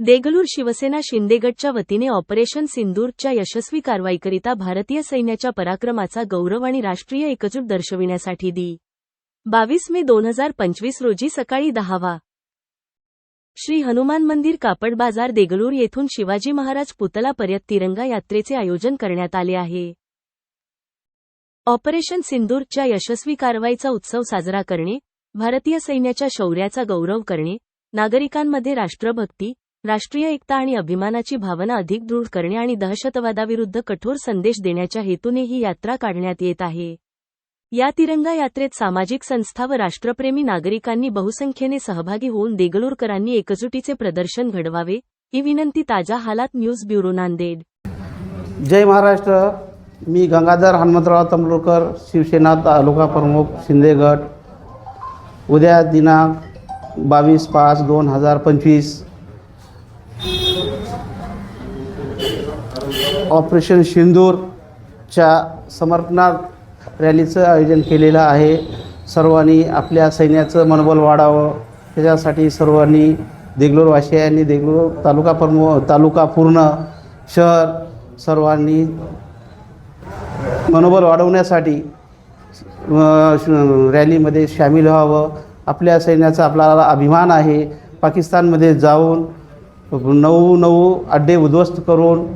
देगलूर शिवसेना शिंदेगटच्या वतीने ऑपरेशन सिंदूरच्या यशस्वी कारवाईकरिता भारतीय सैन्याच्या पराक्रमाचा गौरव आणि राष्ट्रीय एकजूट दर्शविण्यासाठी दि. बावीस मे दोन हजार पंचवीस रोजी सकाळी दहावा. श्री हनुमान मंदिर कापड बाजार देगलूर येथून शिवाजी महाराज पुतला पर्यत तिरंगा यात्रेचे आयोजन करण्यात आले आहे. ऑपरेशन सिंदूरच्या यशस्वी कारवाईचा उत्सव साजरा करणे भारतीय सैन्याच्या शौर्याचा गौरव करणे नागरिकांमध्ये राष्ट्रभक्ती राष्ट्रीय एकता आणि अभिमानाची भावना अधिक दृढ करणे आणि दहशतवादाविरुद्ध कठोर संदेश देण्याच्या हेतूने ही यात्रा काढण्यात येत आहे. या तिरंगा यात्रेत सामाजिक संस्था व राष्ट्रप्रेमी नागरिकांनी बहुसंख्येने सहभागी होऊन देगलूरकरांनी एकजुटीचे प्रदर्शन घडवावे ही विनंती ताजा हालात न्यूज ब्युरो नांदेड. जय महाराष्ट्र. मी गंगाधर हनुमंतराव तमलोकर शिवसेना तालुका प्रमुख शिंदेगड उद्या दिनांक बावीस पाच दोन हजार पंचवीस. ऑपरेशन सिंदूरच्या समर्पणार्थ रॅलीचं आयोजन केलेलं आहे. सर्वांनी आपल्या सैन्याचं मनोबल वाढावं. त्याच्यासाठी सर्वांनी देगलूरवासियांनी देगलूर तालुका प्रमुख तालुका पूर्ण शहर सर्वांनी मनोबल वाढवण्यासाठी रॅलीमध्ये सामील व्हावं. आपल्या सैन्याचा आपल्याला अभिमान आहे. पाकिस्तानमध्ये जाऊन नऊ नऊ अड्डे उद्ध्वस्त करून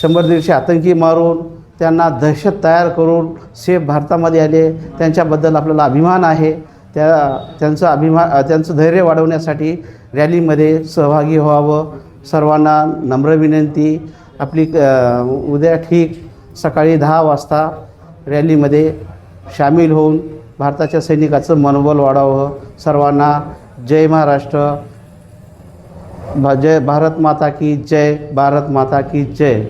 शंभर दीडशे आतंकी मारून त्यांना दहशत तयार करून सेफ भारतामध्ये आले. त्यांच्याबद्दल आपल्याला अभिमान आहे. त्या त्यांचं अभिमान त्यांचं धैर्य वाढवण्यासाठी रॅलीमध्ये सहभागी व्हावं. सर्वांना नम्र विनंती. आपली उद्या ठीक सकाळी दहा वाजता रॅलीमध्ये सामील होऊन भारताच्या सैनिकाचं मनोबल वाढावं. सर्वांना जय महाराष्ट्र. भा- जय भारत माता की जय भारत माता की जय.